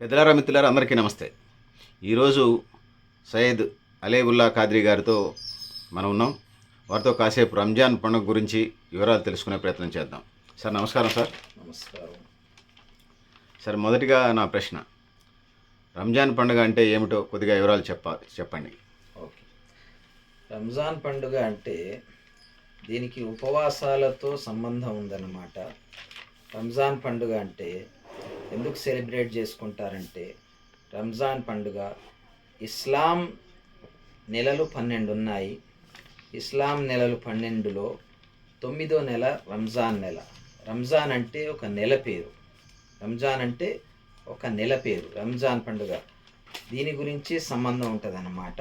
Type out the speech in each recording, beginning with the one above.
పెద్దలారా మిత్రులారా అందరికీ నమస్తే. ఈరోజు సయ్యద్ అలేబుల్లా ఖాద్రి గారితో మనం ఉన్నాం. వారితో కాసేపు రంజాన్ పండుగ గురించి వివరాలు తెలుసుకునే ప్రయత్నం చేద్దాం. సార్ నమస్కారం సార్. నమస్కారం. సార్ మొదటిగా నా ప్రశ్న. రంజాన్ పండుగ అంటే ఏమిటో కొద్దిగా వివరాలు చెప్ప చెప్పండి. ఓకే. రంజాన్ పండుగ అంటే దీనికి ఉపవాసాలతో సంబంధం ఉందన్నమాట. రంజాన్ పండుగ అంటే ఎందుకు సెలబ్రేట్ చేసుకుంటారంటే రంజాన్ పండుగ ఇస్లాం నెలలు పన్నెండు ఉన్నాయి. ఇస్లాం నెలలు పన్నెండులో తొమ్మిదో నెల రంజాన్ నెల. రంజాన్ అంటే ఒక నెల పేరు. రంజాన్ అంటే ఒక నెల పేరు రంజాన్ పండుగ. దీని గురించి సంబంధం ఉంటుంది అన్నమాట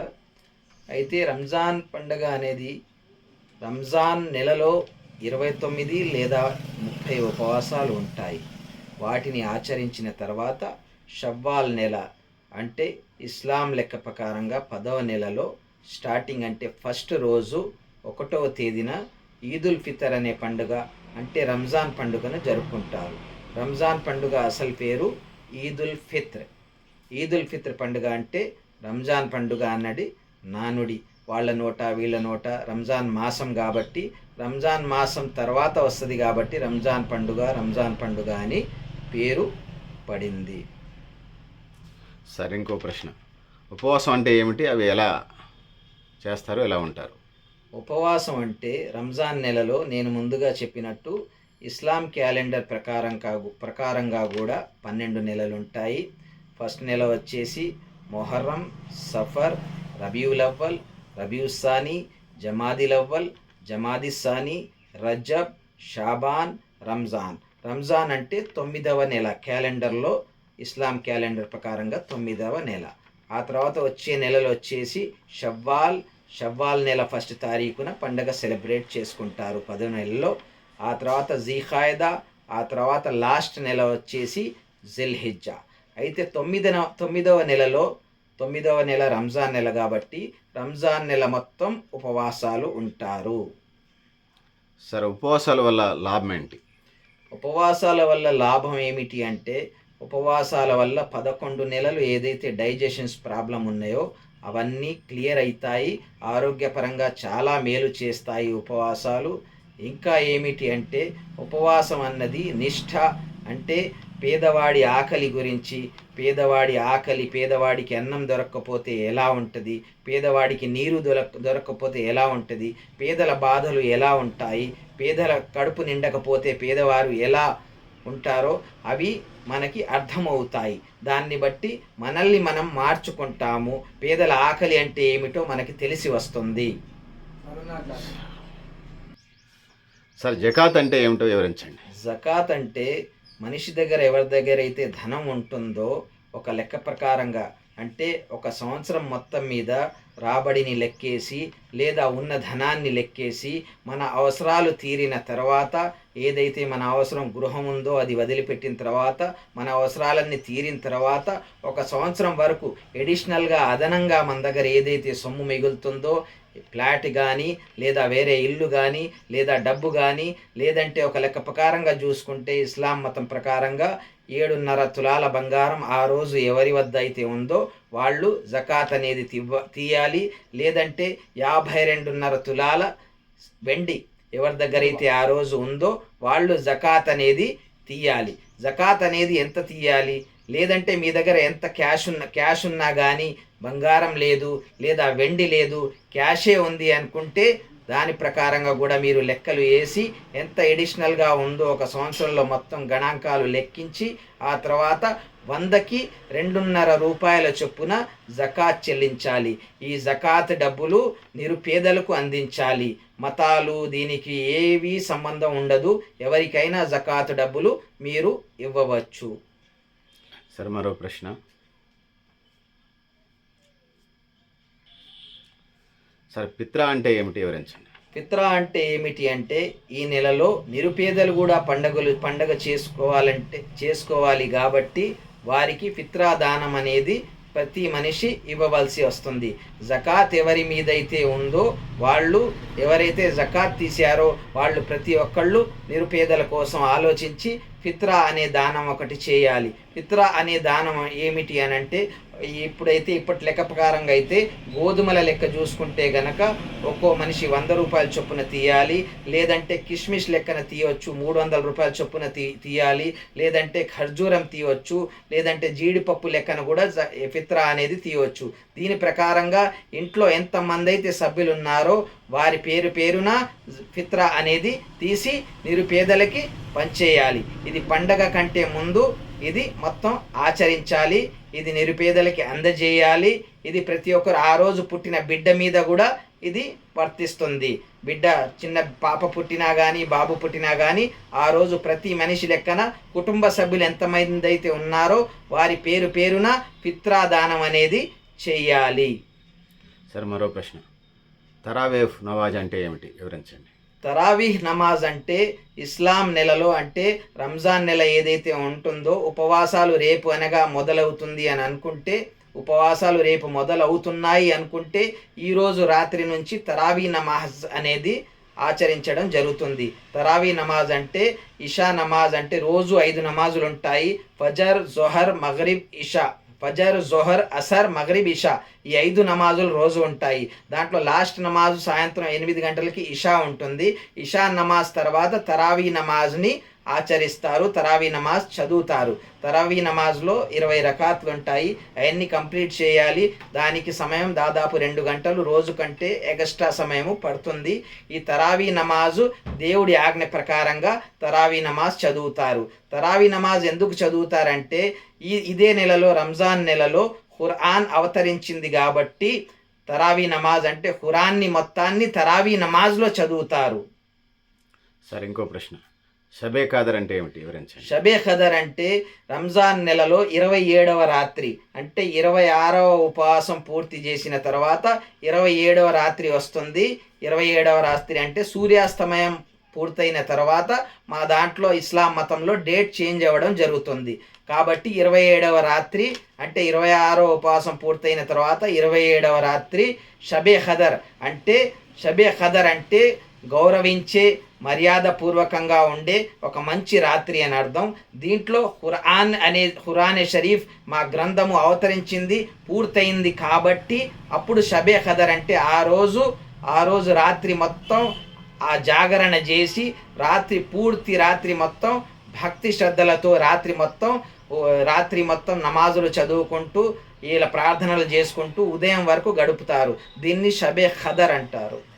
అయితే రంజాన్ పండుగ అనేది రంజాన్ నెలలో ఇరవై తొమ్మిది లేదా ముప్పై ఉపవాసాలు ఉంటాయి. వాటిని ఆచరించిన తర్వాత షవ్వాల్ నెల అంటే ఇస్లాం లెక్క ప్రకారంగా పదవ నెలలో స్టార్టింగ్ అంటే ఫస్ట్ రోజు ఒకటవ తేదీన ఈదుల్ ఫితర్ అనే పండుగ అంటే రంజాన్ పండుగను జరుపుకుంటారు. రంజాన్ పండుగ అసలు పేరు ఈదుల్ ఫిత్ర్. ఈదుల్ ఫిత్ర్ పండుగ అంటే రంజాన్ పండుగ అన్నది నానుడి వాళ్ళ నోట వీళ్ళ నోట రంజాన్ మాసం కాబట్టి రంజాన్ మాసం తర్వాత వస్తుంది కాబట్టి రంజాన్ పండుగ రంజాన్ పండుగ అని పేరు పడింది. సార్ ఇంకో ప్రశ్న. ఉపవాసం అంటే ఏమిటి? అవి ఎలా చేస్తారు? ఎలా ఉంటారు? ఉపవాసం అంటే రంజాన్ నెలలో నేను ముందుగా చెప్పినట్టు ఇస్లాం క్యాలెండర్ ప్రకారం కాగు ప్రకారంగా కూడా పన్నెండు నెలలు ఉంటాయి ఫస్ట్ నెల వచ్చేసి మొహర్రం సఫర్ రబీউల్ అవ్వల్ రబీఉస్సాని జమాదిల్ అవ్వల్ జమాదిస్సాని రజబ్ షాబాన్ రంజాన్. రంజాన్ అంటే తొమ్మిదవ నెల. క్యాలెండర్లో ఇస్లాం క్యాలెండర్ ప్రకారంగా తొమ్మిదవ నెల. ఆ తర్వాత వచ్చే నెలలు వచ్చేసి షవ్వాల్. షవ్వాల్ నెల ఫస్ట్ తారీఖున పండగ సెలబ్రేట్ చేసుకుంటారు పదో నెలలో. ఆ తర్వాత జీఖాయిదా. ఆ తర్వాత లాస్ట్ నెల వచ్చేసి జిల్హిజ్జా. అయితే తొమ్మిదన తొమ్మిదవ నెలలో తొమ్మిదవ నెల రంజాన్ నెల కాబట్టి రంజాన్ నెల మొత్తం ఉపవాసాలు ఉంటారు. సరే ఉపవాసాల వల్ల లాభం ఏంటి? ఉపవాసాల వల్ల లాభం ఏమిటి అంటే ఉపవాసాల వల్ల పదకొండు నెలలు ఏదైతే డైజెషన్స్ ప్రాబ్లం ఉన్నాయో అవన్నీ క్లియర్ అవుతాయి ఆరోగ్యపరంగా చాలా మేలు చేస్తాయి ఉపవాసాలు. ఇంకా ఏమిటి అంటే ఉపవాసం అన్నది నిష్ఠ అంటే పేదవాడి ఆకలి గురించి పేదవాడి ఆకలి పేదవాడికి అన్నం దొరక్కపోతే ఎలా ఉంటుంది? పేదవాడికి నీరు దొరక దొరకకపోతే ఎలా ఉంటుంది? పేదల బాధలు ఎలా ఉంటాయి? పేదల కడుపు నిండకపోతే పేదవారు ఎలా ఉంటారో అవి మనకి అర్థమవుతాయి. దాన్ని బట్టి మనల్ని మనం మార్చుకుంటాము. పేదల ఆకలి అంటే ఏమిటో మనకి తెలిసి వస్తుంది. సార్ జకాత్ అంటే ఏమిటో వివరించండి. జకాత్ అంటే మనిషి దగ్గర ఎవరి దగ్గర అయితే ధనం ఉంటుందో ఒక లెక్క ప్రకారంగా అంటే ఒక సంవత్సరం మొత్తం మీద రాబడిని లెక్కేసి లేదా ఉన్న ధనాన్ని లెక్కేసి మన అవసరాలు తీరిన తర్వాత ఏదైతే మన అవసరం గృహం ఉందో అది వదిలిపెట్టిన తర్వాత మన అవసరాలన్నీ తీరిన తర్వాత ఒక సంవత్సరం వరకు ఎడిషనల్గా అదనంగా మన దగ్గర ఏదైతే సొమ్ము మిగులుతుందో ఫ్లాట్ కానీ లేదా వేరే ఇల్లు కానీ లేదా డబ్బు కానీ లేదంటే ఒక లెక్క ప్రకారంగా చూసుకుంటే ఇస్లాం మతం ప్రకారంగా ఏడున్నర తులాల బంగారం ఆ రోజు ఎవరి వద్ద అయితే ఉందో వాళ్ళు జకాత్ అనేది తివ్వ తీయాలి. లేదంటే యాభై రెండున్నర తులాల వెండి ఎవరి దగ్గర అయితే ఆ రోజు ఉందో వాళ్ళు జకాత్ అనేది తీయాలి. జకాత్ అనేది ఎంత తీయాలి? లేదంటే మీ దగ్గర ఎంత క్యాష్ ఉన్న క్యాష్ ఉన్నా కానీ బంగారం లేదు లేదా వెండి లేదు క్యాషే ఉంది అనుకుంటే దాని ప్రకారంగా కూడా మీరు లెక్కలు వేసి ఎంత ఎడిషనల్గా ఉందో ఒక సంవత్సరంలో మొత్తం గణాంకాలు లెక్కించి ఆ తర్వాత వందకి రెండున్నర రూపాయల చొప్పున జకాత్ చెల్లించాలి. ఈ జకాత్ డబ్బులు నిరుపేదలకు అందించాలి. మతాలు దీనికి ఏవీ సంబంధం ఉండదు. ఎవరికైనా జకాత్ డబ్బులు మీరు ఇవ్వవచ్చు. సార్ మరో ప్రశ్న. సార్ పిత్ర అంటే ఏమిటి? వివరించండి. పిత్ర అంటే ఏమిటి అంటే ఈ నెలలో నిరుపేదలు కూడా పండగలు పండగ చేసుకోవాలంటే చేసుకోవాలి కాబట్టి వారికి పిత్రాదానం అనేది ప్రతి మనిషి ఇవ్వవలసి వస్తుంది. జకాత్ ఎవరి మీదైతే ఉందో వాళ్ళు ఎవరైతే జకాత్ తీశారో వాళ్ళు ప్రతి ఒక్కళ్ళు నిరుపేదల కోసం ఆలోచించి ఫిత్రా అనే దానం ఒకటి చేయాలి. ఫిత్రా అనే దానం ఏమిటి అని అంటే ఇప్పుడైతే ఇప్పటి లెక్క ప్రకారంగా అయితే గోధుమల లెక్క చూసుకుంటే గనక ఒక్కో మనిషి వంద రూపాయల చొప్పున తీయాలి లేదంటే కిష్మిష్ లెక్కన తీయవచ్చు మూడు వందల రూపాయల చొప్పున తీ తీయాలి లేదంటే ఖర్జూరం తీయవచ్చు లేదంటే జీడిపప్పు లెక్కన కూడా ఫిత్ర అనేది తీయవచ్చు దీని ప్రకారంగా ఇంట్లో ఎంతమంది అయితే సభ్యులు ఉన్నారో వారి పేరు పేరున ఫిత్ర అనేది తీసి నిరుపేదలకి పంచేయాలి. ఇది పండగ కంటే ముందు ఇది మొత్తం ఆచరించాలి. ఇది నిరుపేదలకి అందజేయాలి. ఇది ప్రతి ఒక్కరు ఆ రోజు పుట్టిన బిడ్డ మీద కూడా ఇది వర్తిస్తుంది. బిడ్డ చిన్న పాప పుట్టినా కానీ బాబు పుట్టినా కానీ ఆ రోజు ప్రతి మనిషి లెక్కన కుటుంబ సభ్యులు ఎంతమంది అయితే ఉన్నారో వారి పేరు పేరున పిత్రాదానం అనేది చేయాలి. సార్ మరో ప్రశ్న. తరావేఫ్ నమాజ్ అంటే ఏమిటి? వివరించండి. తరావీహ్ నమాజ్ అంటే ఇస్లాం నెలలో అంటే రంజాన్ నెల ఏదైతే ఉంటుందో ఉపవాసాలు రేపు అనగా మొదలవుతుంది అని అనుకుంటే ఉపవాసాలు రేపు మొదలవుతున్నాయి అనుకుంటే ఈరోజు రాత్రి నుంచి తరావీ నమాజ్ అనేది ఆచరించడం జరుగుతుంది. తరావీ నమాజ్ అంటే ఇషా నమాజ్ అంటే రోజు ఐదు నమాజులు ఉంటాయి ఫజర్ జొహర్ మగరిబ్ ఇషా. ఫజర్ జొహర్ అసర్ మగరిబ్ ఇషా ఈ ఐదు నమాజులు రోజు ఉంటాయి. దాంట్లో లాస్ట్ నమాజు సాయంత్రం ఎనిమిది గంటలకి ఇషా ఉంటుంది. ఇషా నమాజ్ తర్వాత తరావీ నమాజ్ని ఆచరిస్తారు తరావీ నమాజ్ చదువుతారు. తరావీ నమాజ్లో ఇరవై రకాత్లు ఉంటాయి. అవన్నీ కంప్లీట్ చేయాలి. దానికి సమయం దాదాపు రెండు గంటలు. రోజు కంటే ఎగస్ట్రా సమయము పడుతుంది. ఈ తరావీ నమాజు దేవుడి ఆజ్ఞ ప్రకారంగా తరావీ నమాజ్ చదువుతారు. తరావీ నమాజ్ ఎందుకు చదువుతారంటే ఈ ఇదే నెలలో రంజాన్ నెలలో ఖురాన్ అవతరించింది కాబట్టి తరావీ నమాజ్ అంటే ఖురాన్ని మొత్తాన్ని తరావీ నమాజ్లో చదువుతారు. సార్ ఇంకో ప్రశ్న. షబే ఖదర్ అంటే ఏమిటి? వివరించండి. షబే ఖదర్ అంటే రంజాన్ నెలలో ఇరవై ఏడవ రాత్రి అంటే ఇరవై ఆరవ ఉపవాసం పూర్తి చేసిన తర్వాత ఇరవై ఏడవ రాత్రి వస్తుంది. ఇరవై ఏడవ రాత్రి అంటే సూర్యాస్తమయం పూర్తయిన తర్వాత మా దాంట్లో ఇస్లాం మతంలో డేట్ చేంజ్ అవ్వడం జరుగుతుంది. కాబట్టి ఇరవై ఏడవ రాత్రి అంటే ఇరవై ఆరో ఉపవాసం పూర్తయిన తర్వాత ఇరవై ఏడవ రాత్రి షబే ఖదర్ అంటే షబే ఖదర్ అంటే గౌరవించే మర్యాదపూర్వకంగా ఉండే ఒక మంచి రాత్రి అని అర్థం. దీంట్లో ఖురాన్ అనే ఖురానే షరీఫ్ మా గ్రంథము అవతరించింది పూర్తయింది కాబట్టి అప్పుడు షబే ఖదర్ అంటే ఆ రోజు ఆ రోజు రాత్రి మొత్తం ఆ జాగరణ చేసి రాత్రి పూర్తి రాత్రి మొత్తం భక్తి శ్రద్ధలతో రాత్రి మొత్తం రాత్రి మొత్తం నమాజులు చదువుకుంటూ వీళ్ళ ప్రార్థనలు చేసుకుంటూ ఉదయం వరకు గడుపుతారు. దీన్ని షబే ఖదర్ అంటారు.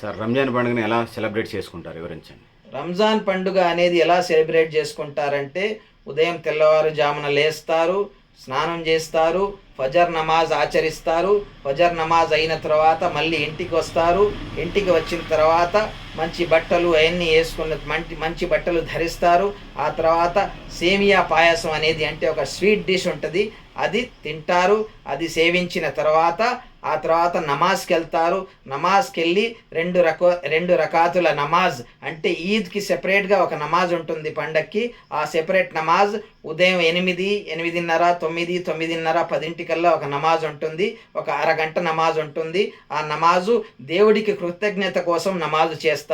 సార్ రంజాన్ పండుగను ఎలా సెలబ్రేట్ చేసుకుంటారు? వివరించండి. రంజాన్ పండుగ అనేది ఎలా సెలబ్రేట్ చేసుకుంటారంటే ఉదయం తెల్లవారుజామున లేస్తారు స్నానం చేస్తారు ఫజర్ నమాజ్ ఆచరిస్తారు ఫజర్ నమాజ్ అయిన తర్వాత మళ్ళీ ఇంటికి వస్తారు ఇంటికి వచ్చిన తర్వాత మంచి బట్టలు అవన్నీ వేసుకున్న మంచి మంచి బట్టలు ధరిస్తారు. ఆ తర్వాత సేమియా పాయసం అనేది అంటే ఒక స్వీట్ డిష్ ఉంటుంది. అది తింటారు అది సేవించిన తర్వాత ఆ తర్వాత నమాజ్కి వెళ్తారు. నమాజ్కి వెళ్ళి రెండు రక రెండు రకాతుల నమాజ్ అంటే ఈద్కి సెపరేట్గా ఒక నమాజ్ ఉంటుంది పండక్కి. ఆ సెపరేట్ నమాజ్ ఉదయం ఎనిమిది ఎనిమిదిన్నర తొమ్మిది తొమ్మిదిన్నర పదింటికల్లా ఒక నమాజ్ ఉంటుంది. ఒక అరగంట నమాజ్ ఉంటుంది. ఆ నమాజు దేవుడికి కృతజ్ఞత కోసం నమాజు చేస్తారు.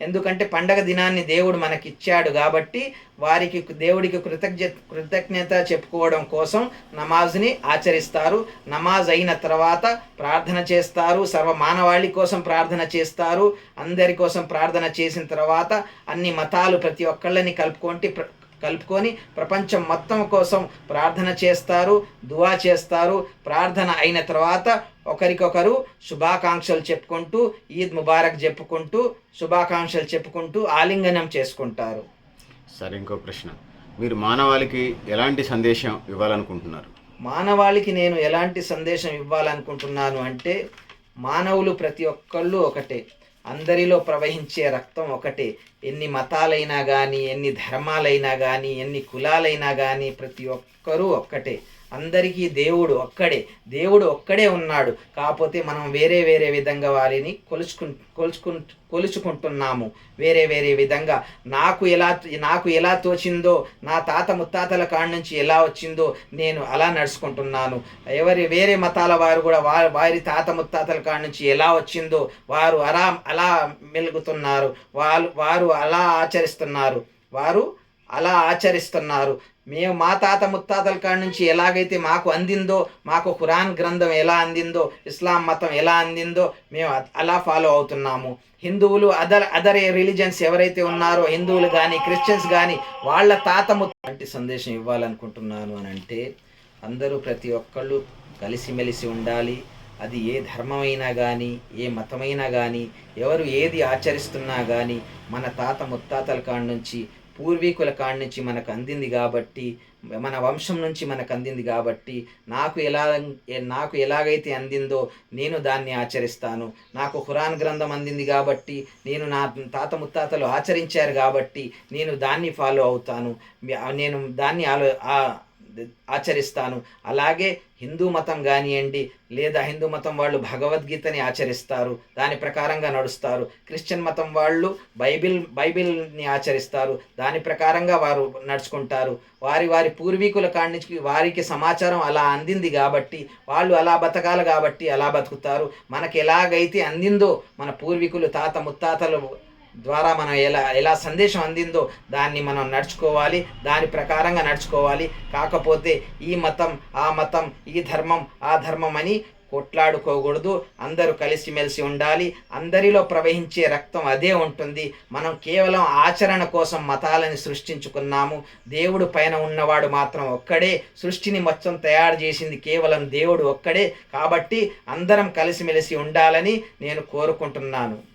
ఎందుకంటే పండగ దినాన్ని దేవుడు మనకి ఇచ్చాడు కాబట్టి వారికి దేవుడికి కృతజ్ఞ కృతజ్ఞత చెప్పుకోవడం కోసం నమాజ్ని ఆచరిస్తారు. నమాజ్ అయిన తర్వాత ప్రార్థన చేస్తారు. సర్వ మానవాళి కోసం ప్రార్థన చేస్తారు. అందరి కోసం ప్రార్థన చేసిన తర్వాత అన్ని మతాలు ప్రతి ఒక్కళ్ళని కలుపుకుంటే ప్ర- కలుపుకొని ప్రపంచం మొత్తం కోసం ప్రార్థన చేస్తారు. దువా చేస్తారు. ప్రార్థన అయిన తర్వాత ఒకరికొకరు శుభాకాంక్షలు చెప్పుకుంటూ ఈద్ ముబారక్ చెప్పుకుంటూ శుభాకాంక్షలు చెప్పుకుంటూ ఆలింగనం చేసుకుంటారు. సార్ ఇంకో ప్రశ్న. మీరు మానవాళికి ఎలాంటి సందేశం ఇవ్వాలనుకుంటున్నారు? మానవాళికి నేను ఎలాంటి సందేశం ఇవ్వాలనుకుంటున్నాను అంటే మానవులు ప్రతి ఒక్కళ్ళు ఒకటే. అందరిలో ప్రవహించే రక్తం ఒకటే. ఎన్ని మతాలైనా కానీ ఎన్ని ధర్మాలైనా కానీ ఎన్ని కులాలైనా కానీ ప్రతి ఒక్కరూ ఒక్కటే. అందరికీ దేవుడు ఒక్కడే. దేవుడు ఒక్కడే ఉన్నాడు. కాకపోతే మనం వేరే వేరే విధంగా వారిని కొలుచుకు కొలుచుకు కొలుచుకుంటున్నాము. వేరే వేరే విధంగా. నాకు ఎలా నాకు ఎలా తోచిందో నా తాత ముత్తాతల కాడి నుంచి ఎలా వచ్చిందో నేను అలా నడుచుకుంటున్నాను. ఎవరి వేరే మతాల వారు కూడా వారి వారి తాత ముత్తాతల కాడి నుంచి ఎలా వచ్చిందో వారు అలా అలా మెలుగుతున్నారు. వాళ్ళు వారు అలా ఆచరిస్తున్నారు. వారు అలా ఆచరిస్తున్నారు. మేము మా తాత ముత్తాతల కాడి నుంచి ఎలాగైతే మాకు అందిందో మాకు ఖురాన్ గ్రంథం ఎలా అందిందో ఇస్లాం మతం ఎలా అందిందో మేము అలా ఫాలో అవుతున్నాము. హిందువులు అదర్ అదర్ రిలీజన్స్ ఎవరైతే ఉన్నారో హిందువులు కానీ క్రిస్టియన్స్ కానీ వాళ్ళ తాత ముత్త సందేశం ఇవ్వాలనుకుంటున్నాను అని అంటే అందరూ ప్రతి ఒక్కళ్ళు కలిసిమెలిసి ఉండాలి. అది ఏ ధర్మమైనా కానీ ఏ మతమైనా కానీ ఎవరు ఏది ఆచరిస్తున్నా కానీ మన తాత ముత్తాతల కాడి నుంచి పూర్వీకుల కాడి నుంచి మనకు అందింది కాబట్టి మన వంశం నుంచి మనకు అందింది కాబట్టి నాకు ఎలా నాకు ఎలాగైతే అందిందో నేను దాన్ని ఆచరిస్తాను. నాకు ఖురాన్ గ్రంథం అందింది కాబట్టి నేను నా తాత ముత్తాతలు ఆచరించారు కాబట్టి నేను దాన్ని ఫాలో అవుతాను. నేను దాన్ని ఆలో ఆచరిస్తాను. అలాగే హిందూ మతం కానివ్వండి లేదా హిందూ మతం వాళ్ళు భగవద్గీతని ఆచరిస్తారు దాని ప్రకారంగా నడుస్తారు. క్రిస్టియన్ మతం వాళ్ళు బైబిల్ బైబిల్ని ఆచరిస్తారు దాని ప్రకారంగా వారు నడుచుకుంటారు. వారి వారి పూర్వీకుల కాడి నుంచి వారికి సమాచారం అలా అందింది కాబట్టి వాళ్ళు అలా బతకాలి కాబట్టి అలా బతుకుతారు. మనకి ఎలాగైతే అందిందో మన పూర్వీకులు తాత ముత్తాతలు ద్వారా మనం ఎలా ఎలా సందేశం అందిందో దాన్ని మనం నడుచుకోవాలి దాని ప్రకారంగా నడుచుకోవాలి. కాకపోతే ఈ మతం ఆ మతం ఈ ధర్మం ఆ ధర్మం అని కొట్లాడుకోకూడదు. అందరూ కలిసిమెలిసి ఉండాలి. అందరిలో ప్రవహించే రక్తం అదే ఉంటుంది. మనం కేవలం ఆచరణ కోసం మతాలని సృష్టించుకున్నాము. దేవుడు పైన ఉన్నవాడు మాత్రం ఒక్కడే. సృష్టిని మొత్తం తయారు చేసింది కేవలం దేవుడు ఒక్కడే. కాబట్టి అందరం కలిసిమెలిసి ఉండాలని నేను కోరుకుంటున్నాను.